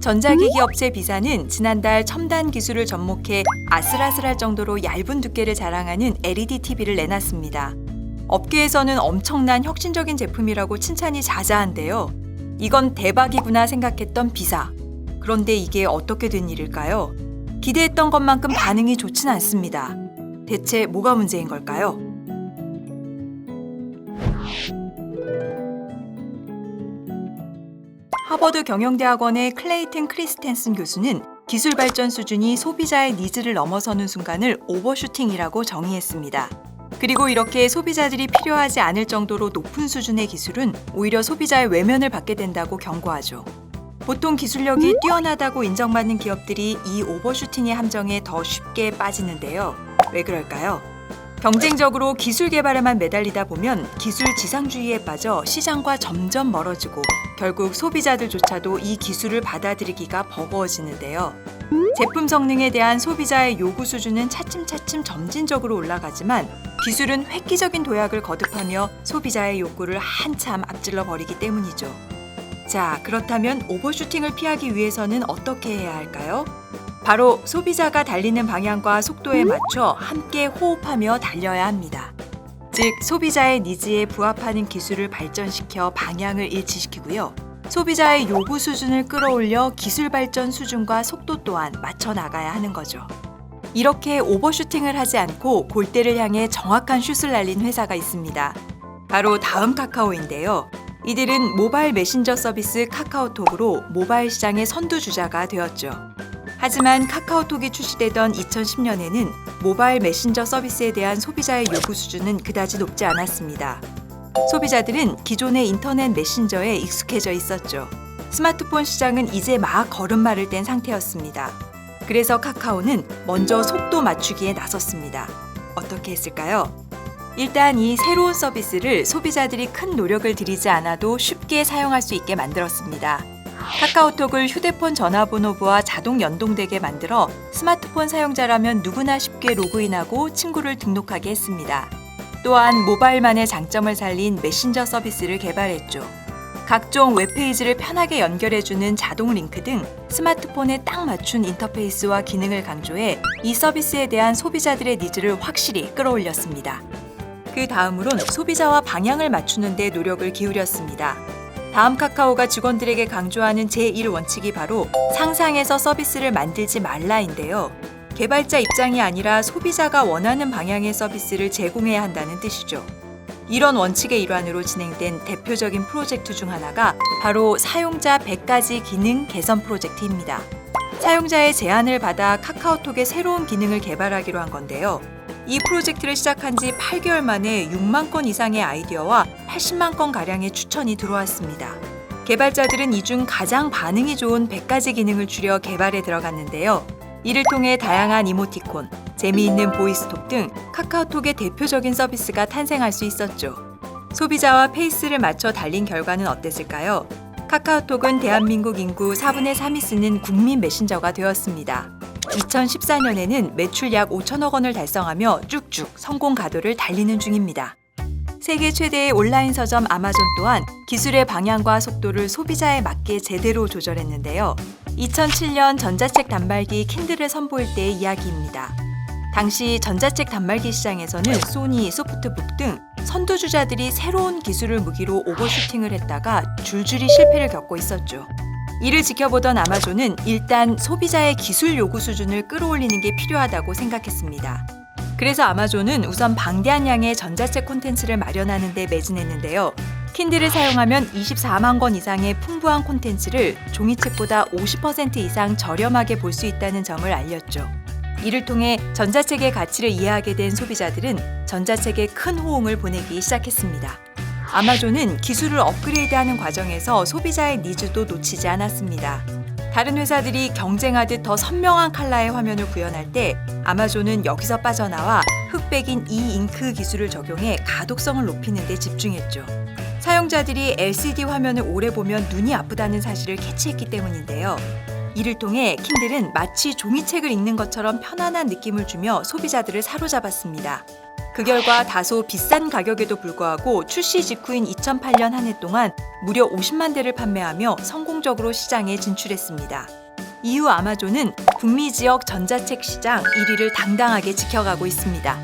전자기기 업체 비사는 지난달 첨단 기술을 접목해 아슬아슬할 정도로 얇은 두께를 자랑하는 LED TV를 내놨습니다. 업계에서는 엄청난 혁신적인 제품이라고 칭찬이 자자한데요. 이건 대박이구나 생각했던 비사. 그런데 이게 어떻게 된 일일까요? 기대했던 것만큼 반응이 좋진 않습니다. 대체 뭐가 문제인 걸까요? 하버드 경영대학원의 클레이튼 크리스텐슨 교수는 기술 발전 수준이 소비자의 니즈를 넘어서는 순간을 오버슈팅이라고 정의했습니다. 그리고 이렇게 소비자들이 필요하지 않을 정도로 높은 수준의 기술은 오히려 소비자의 외면을 받게 된다고 경고하죠. 보통 기술력이 뛰어나다고 인정받는 기업들이 이 오버슈팅의 함정에 더 쉽게 빠지는데요. 왜 그럴까요? 경쟁적으로 기술 개발에만 매달리다 보면 기술 지상주의에 빠져 시장과 점점 멀어지고 결국 소비자들조차도 이 기술을 받아들이기가 버거워지는데요. 제품 성능에 대한 소비자의 요구 수준은 차츰차츰 점진적으로 올라가지만 기술은 획기적인 도약을 거듭하며 소비자의 욕구를 한참 앞질러 버리기 때문이죠. 자, 그렇다면 오버슈팅을 피하기 위해서는 어떻게 해야 할까요? 바로 소비자가 달리는 방향과 속도에 맞춰 함께 호흡하며 달려야 합니다. 즉, 소비자의 니즈에 부합하는 기술을 발전시켜 방향을 일치시키고요. 소비자의 요구 수준을 끌어올려 기술 발전 수준과 속도 또한 맞춰 나가야 하는 거죠. 이렇게 오버슈팅을 하지 않고 골대를 향해 정확한 슛을 날린 회사가 있습니다. 바로 다음 카카오인데요. 이들은 모바일 메신저 서비스 카카오톡으로 모바일 시장의 선두주자가 되었죠. 하지만 카카오톡이 출시되던 2010년에는 모바일 메신저 서비스에 대한 소비자의 요구 수준은 그다지 높지 않았습니다. 소비자들은 기존의 인터넷 메신저에 익숙해져 있었죠. 스마트폰 시장은 이제 막 걸음마를 뗀 상태였습니다. 그래서 카카오는 먼저 속도 맞추기에 나섰습니다. 어떻게 했을까요? 일단 이 새로운 서비스를 소비자들이 큰 노력을 들이지 않아도 쉽게 사용할 수 있게 만들었습니다. 카카오톡을 휴대폰 전화번호부와 자동 연동되게 만들어 스마트폰 사용자라면 누구나 쉽게 로그인하고 친구를 등록하게 했습니다. 또한 모바일만의 장점을 살린 메신저 서비스를 개발했죠. 각종 웹페이지를 편하게 연결해주는 자동 링크 등 스마트폰에 딱 맞춘 인터페이스와 기능을 강조해 이 서비스에 대한 소비자들의 니즈를 확실히 끌어올렸습니다. 그 다음으론 소비자와 방향을 맞추는 데 노력을 기울였습니다. 다음 카카오가 직원들에게 강조하는 제1원칙이 바로 상상해서 서비스를 만들지 말라인데요. 개발자 입장이 아니라 소비자가 원하는 방향의 서비스를 제공해야 한다는 뜻이죠. 이런 원칙의 일환으로 진행된 대표적인 프로젝트 중 하나가 바로 사용자 100가지 기능 개선 프로젝트입니다. 사용자의 제안을 받아 카카오톡의 새로운 기능을 개발하기로 한 건데요. 이 프로젝트를 시작한 지 8개월 만에 6만 건 이상의 아이디어와 80만 건 가량의 추천이 들어왔습니다. 개발자들은 이 중 가장 반응이 좋은 100가지 기능을 줄여 개발에 들어갔는데요. 이를 통해 다양한 이모티콘, 재미있는 보이스톡 등 카카오톡의 대표적인 서비스가 탄생할 수 있었죠. 소비자와 페이스를 맞춰 달린 결과는 어땠을까요? 카카오톡은 대한민국 인구 4분의 3이 쓰는 국민 메신저가 되었습니다. 2014년에는 매출 약 5천억 원을 달성하며 쭉쭉 성공 가도를 달리는 중입니다. 세계 최대의 온라인 서점 아마존 또한 기술의 방향과 속도를 소비자에 맞게 제대로 조절했는데요. 2007년 전자책 단말기 킨들을 선보일 때의 이야기입니다. 당시 전자책 단말기 시장에서는 소니, 소프트북 등 선두주자들이 새로운 기술을 무기로 오버슈팅을 했다가 줄줄이 실패를 겪고 있었죠. 이를 지켜보던 아마존은 일단 소비자의 기술 요구 수준을 끌어올리는 게 필요하다고 생각했습니다. 그래서 아마존은 우선 방대한 양의 전자책 콘텐츠를 마련하는 데 매진했는데요. 킨들을 사용하면 24만 권 이상의 풍부한 콘텐츠를 종이책보다 50% 이상 저렴하게 볼 수 있다는 점을 알렸죠. 이를 통해 전자책의 가치를 이해하게 된 소비자들은 전자책에 큰 호응을 보내기 시작했습니다. 아마존은 기술을 업그레이드하는 과정에서 소비자의 니즈도 놓치지 않았습니다. 다른 회사들이 경쟁하듯 더 선명한 컬러의 화면을 구현할 때 아마존은 여기서 빠져나와 흑백인 이 잉크 기술을 적용해 가독성을 높이는 데 집중했죠. 사용자들이 LCD 화면을 오래 보면 눈이 아프다는 사실을 캐치했기 때문인데요. 이를 통해 킨들은 마치 종이책을 읽는 것처럼 편안한 느낌을 주며 소비자들을 사로잡았습니다. 그 결과 다소 비싼 가격에도 불구하고 출시 직후인 2008년 한 해 동안 무려 50만 대를 판매하며 성공적으로 시장에 진출했습니다. 이후 아마존은 북미 지역 전자책 시장 1위를 당당하게 지켜가고 있습니다.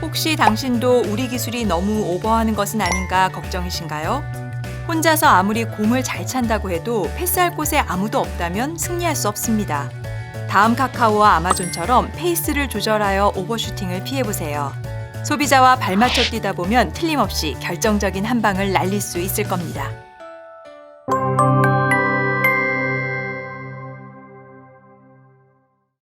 혹시 당신도 우리 기술이 너무 오버하는 것은 아닌가 걱정이신가요? 혼자서 아무리 공을 잘 찬다고 해도 패스할 곳에 아무도 없다면 승리할 수 없습니다. 다음 카카오와 아마존처럼 페이스를 조절하여 오버슈팅을 피해보세요. 소비자와 발맞춰 뛰다 보면 틀림없이 결정적인 한 방을 날릴 수 있을 겁니다.